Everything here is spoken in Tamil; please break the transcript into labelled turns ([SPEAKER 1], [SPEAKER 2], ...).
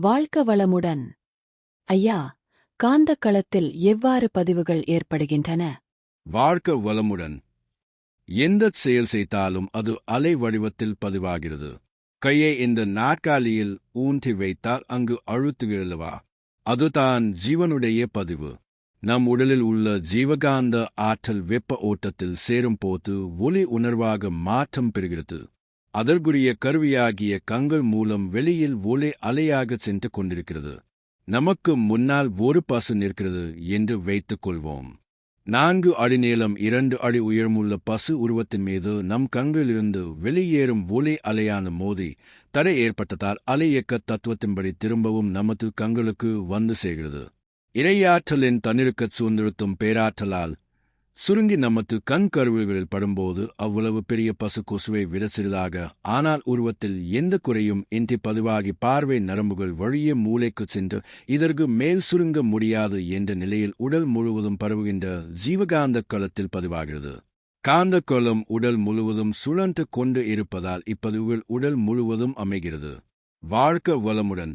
[SPEAKER 1] வாழ்க்க வளமுடன். ஐயா காந்தக் களத்தில் எவ்வாறு பதிவுகள் ஏற்படுகின்றன?
[SPEAKER 2] வாழ்க்க வளமுடன். எந்த செயல் செய்தாலும் அது அலை வடிவத்தில் பதிவாகிறது. கையை இந்த நாற்காலியில் ஊன்றி வைத்தால் அங்கு அழுத்துகிறல்லவா அதுதான் ஜீவனுடைய பதிவு. நம் உடலில் உள்ள ஜீவகாந்த ஆற்றல் வெப்ப ஓட்டத்தில் சேரும்போது ஒளி உணர்வாக மாற்றம் பெறுகிறது. அதற்குரிய கருவியாகிய கங்கள் மூலம் வெளியில் ஒளி அலையாக சென்று கொண்டிருக்கிறது. நமக்கு முன்னால் ஒரு பசு நிற்கிறது என்று வைத்துக் கொள்வோம். நான்கு அடி நீளம் இரண்டு அடி உயரமுள்ள பசு உருவத்தின் மீது நம் கண்களிலிருந்து வெளியேறும் ஒளி அலையான மோதி தடை ஏற்பட்டதால் அலை இயக்க தத்துவத்தின்படி திரும்பவும் நமது கண்களுக்கு வந்து சேர்கிறது. இறையாற்றலின் தன்னிருக்கச் சூழ்ந்திருத்தும் பேராற்றலால் சுருங்கி நமத்து கண் கருவிகளில் படும்போது அவ்வளவு பெரிய பசு கொசுவை விட சிறிதாக. ஆனால் உருவத்தில் எந்த குறையும் இன்றி பதிவாகி பார்வை நரம்புகள் வழியே மூளைக்கு சென்று இதற்கு மேல் சுருங்க முடியாது என்ற நிலையில் உடல் முழுவதும் பரவுகின்ற ஜீவகாந்த களத்தில் பதிவாகிறது. காந்த களம் உடல் முழுவதும் சுழன்று கொண்டு இருப்பதால் இப்பதிவுகள் உடல் முழுவதும் அமைகிறது. வாழ்க்க வளமுடன்.